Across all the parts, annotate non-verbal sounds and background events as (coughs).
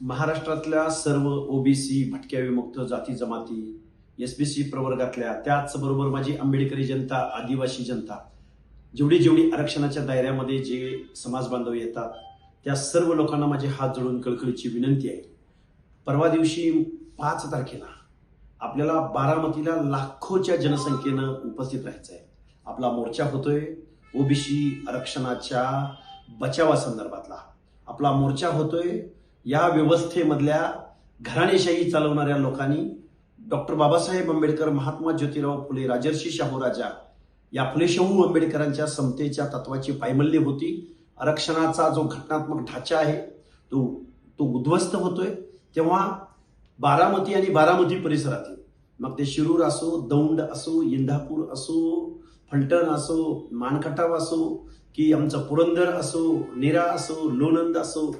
महाराष्ट्रातल्या सर्व ओबीसी भटक्या विमुक्त जाती जमाती एस बी सी प्रवर्गातल्या त्याचबरोबर माझी आंबेडकरी जनता आदिवासी जनता जेवढी जेवढी आरक्षणाच्या दायऱ्यामध्ये जे समाज बांधव येतात त्या सर्व लोकांना माझे हात जोडून कळकळीची विनंती आहे. परवा दिवशी पाच तारखेला आपल्याला बारामतीला लाखोच्या जनसंख्येनं उपस्थित राहायचं आहे. आपला मोर्चा होतोय ओबीसी आरक्षणाच्या बचावासंदर्भातला. आपला मोर्चा होतोय या व्यवस्थेमधल्या घराणेशाही चालवणाऱ्या लोकांनी डॉक्टर बाबासाहेब आंबेडकर महात्मा ज्योतिराव फुले राजर्षी शाहू राजा या फुले शाहू आंबेडकरांच्या समतेच्या तत्वाची पायमल्ली होती. आरक्षणाचा जो घटनात्मक ढाचा आहे तो तो उद्ध्वस्त होतोय. तेव्हा बारामती आणि बारामती परिसरातील मग ते शिरूर असो दौंड असो इंदापूर असो फलटण असो मानखटाव असो की आमचं पुरंदर असो नेरा असो लोणंद असो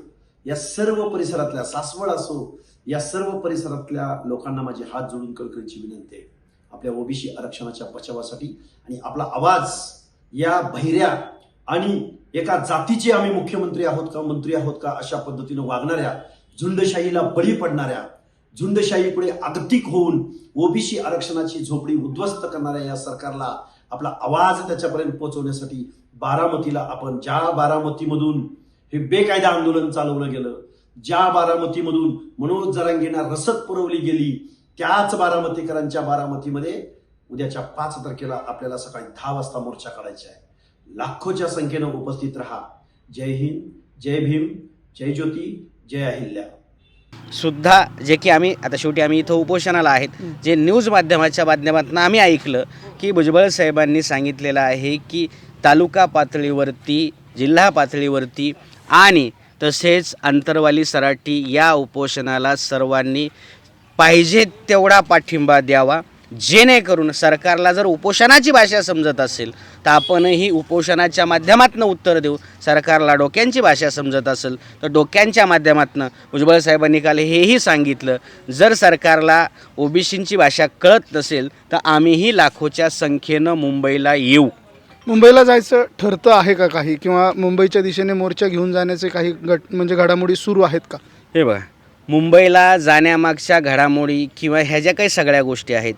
या सर्व परिसरातल्या सासवड असो या सर्व परिसरातल्या लोकांना माझे हात जोडून कळकळीची विनंती आहे. आपल्या ओबीसी आरक्षणाच्या बचावासाठी आणि आपला आवाज या बहिऱ्या आणि एका जातीचे आम्ही मुख्यमंत्री आहोत का मंत्री आहोत का अशा पद्धतीनं वागणाऱ्या झुंडशाहीला बळी पडणाऱ्या झुंडशाहीपुढे आगतिक होऊन ओबीसी आरक्षणाची झोपडी उद्ध्वस्त करणाऱ्या या सरकारला आपला आवाज त्याच्यापर्यंत पोहोचवण्यासाठी बारामतीला आपण ज्या बारामतीमधून हे बेकायदा आंदोलन चालवलं गेलं. ज्या बारामतीमधून मनोज जरांगेंना रसद पुरवली गेली त्याच बारामतीकरांच्या बारामतीमध्ये उद्याच्या पाच तारखेला आपल्याला सकाळी दहा वाजता मोर्चा काढायचा आहे. लाखोच्या संख्येनं उपस्थित राहा. जय हिंद जय भीम जय ज्योती जय अहिल्या. सुद्धा जे की आम्ही आता शेवटी आम्ही इथं उपोषणाला आहेत जे न्यूज माध्यमाच्या माध्यमातून आम्ही ऐकलं की भुजबळ साहेबांनी सांगितलेलं आहे की तालुका पातळीवरती जिल्हा पातळीवरती आणि तसेच अंतरवाली सराठी या उपोषणाला सर्वांनी पाहिजे तेवढा पाठिंबा द्यावा. जेणेकरून सरकारला जर उपोषणाची भाषा समजत असेल तर आपणही उपोषणाच्या माध्यमातून उत्तर देऊ. सरकारला डोक्यांची भाषा समजत असेल तर डोक्यांच्या माध्यमातून. भुजबळ साहेबांनी काल हेही सांगितलं जर सरकारला ओबीसींची भाषा कळत नसेल तर आम्हीही लाखोच्या संख्येनं मुंबईला येऊ. मुंबईला जायचं ठरतं आहे का काही? किंवा मुंबईच्या दिशेने मोर्चा घेऊन जाण्याचे काही गट म्हणजे घडामोडी सुरू आहेत का? हे बघा मुंबईला जाण्यामागच्या घडामोडी किंवा ह्या ज्या काही सगळ्या गोष्टी आहेत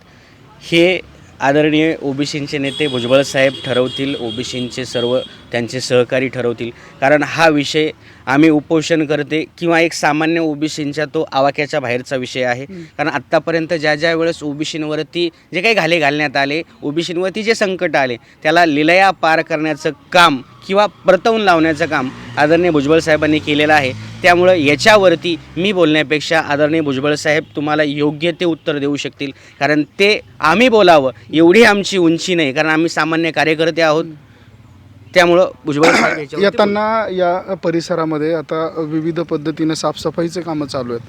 हे आदरणीय ओबीसींचे नेते भुजबळ साहेब ठरवतील. ओबीसींचे सर्व त्यांचे सहकारी ठरवतील. कारण हा विषय आम्ही उपोषण करते किंवा एक सामान्य ओबीसींच्या तो आवाक्याच्या बाहेरचा विषय आहे. कारण आत्तापर्यंत ज्या ज्या वेळेस ओबीसींवरती जे काही घाले घालण्यात आले ओबीसींवरती जे संकट आले त्याला लिलया पार करण्याचं काम किंवा परतवून लावण्याचं काम आदरणीय भुजबळ साहेबांनी केलेलं आहे. त्यामुळं याच्यावरती मी बोलण्यापेक्षा आदरणीय भुजबळ साहेब तुम्हाला योग्य ते उत्तर देऊ शकतील. कारण ते आम्ही बोलावं एवढी आमची उंची नाही. कारण आम्ही सामान्य कार्यकर्ते आहोत. त्यामुळं भुजबळ साहेब (coughs) याच्यावरती येताना या परिसरामध्ये आता विविध पद्धतीने साफसफाईचे कामं चालू आहेत.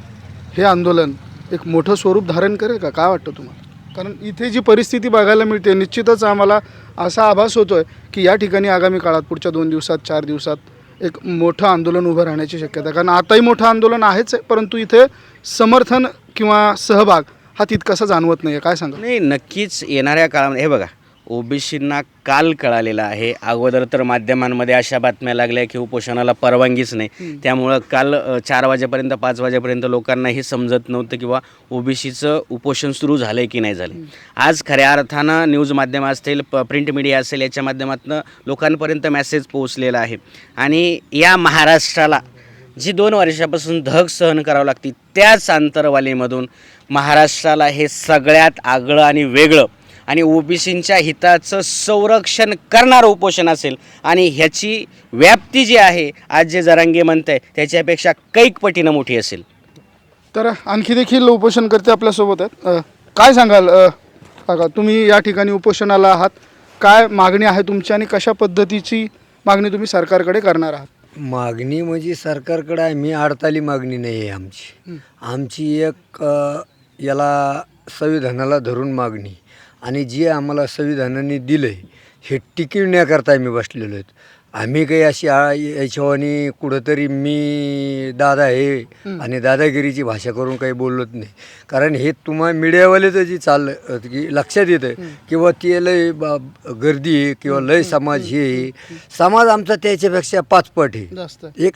हे आंदोलन एक मोठं स्वरूप धारण करेल का? काय वाटतं तुम्हाला? कारण इथे जी परिस्थिती बघायला मिळते निश्चितच आम्हाला असा आभास होतो आहे की या ठिकाणी आगामी काळात पुढच्या दोन दिवसात चार दिवसात एक मोठं आंदोलन उभं राहण्याची शक्यता आहे. कारण आताही मोठं आंदोलन आहेच आहे परंतु इथे समर्थन किंवा सहभाग हा तितकासा जाणवत नाही आहे काय सांगा नाही नक्कीच येणाऱ्या काळामध्ये हे बघा ओबीसींना काल कळालेलं आहे. अगोदर तर माध्यमांमध्ये अशा बातम्या लागल्या की उपोषणाला परवानगीच नाही. त्यामुळं काल चार वाजेपर्यंत पाच वाजेपर्यंत लोकांना हे समजत नव्हतं किंवा ओबीसीचं उपोषण सुरू झालं आहे की नाही झालं आज खऱ्या अर्थानं न्यूज माध्यम असतील प प्रिंट मीडिया असेल याच्या माध्यमातून लोकांपर्यंत मेसेज पोहोचलेला आहे. आणि या महाराष्ट्राला जी दोन वर्षापासून धग सहन करावं लागते त्याच आंतरवालीमधून महाराष्ट्राला हे सगळ्यात आगळं आणि वेगळं आणि ओबीसींच्या हिताचं संरक्षण करणारं उपोषण असेल आणि ह्याची व्याप्ती जी आहे आज जे जरांगे म्हणत आहे त्याच्यापेक्षा कैक पटीनं मोठी असेल. तर आणखी देखील उपोषणकर्ते आपल्यासोबत आहेत. काय सांगाल? काका तुम्ही या ठिकाणी उपोषणाला आहात. काय मागणी आहे तुमची आणि कशा पद्धतीची मागणी तुम्ही सरकारकडे करणार आहात? मागणी म्हणजे सरकारकडे आहे. मी अडताली मागणी नाही आहे आमची. आमची एक अ, याला संविधानाला धरून मागणी. आणि जे आम्हाला संविधानाने दिलं आहे हे टिकविण्याकरता आम्ही बसलेलो आहेत. आम्ही काही अशी आ- याच्यावानी कुठंतरी मी दादा आहे आणि दादागिरीची भाषा करून काही बोलत नाही. कारण हे तुम्हा मीडियावालेचं जे चाललं की लक्षात येतं किंवा ते लय बा- गर्दी आहे किंवा लय समाज हे आहे. समाज आमचा त्याच्यापेक्षा पाचपट आहे. एक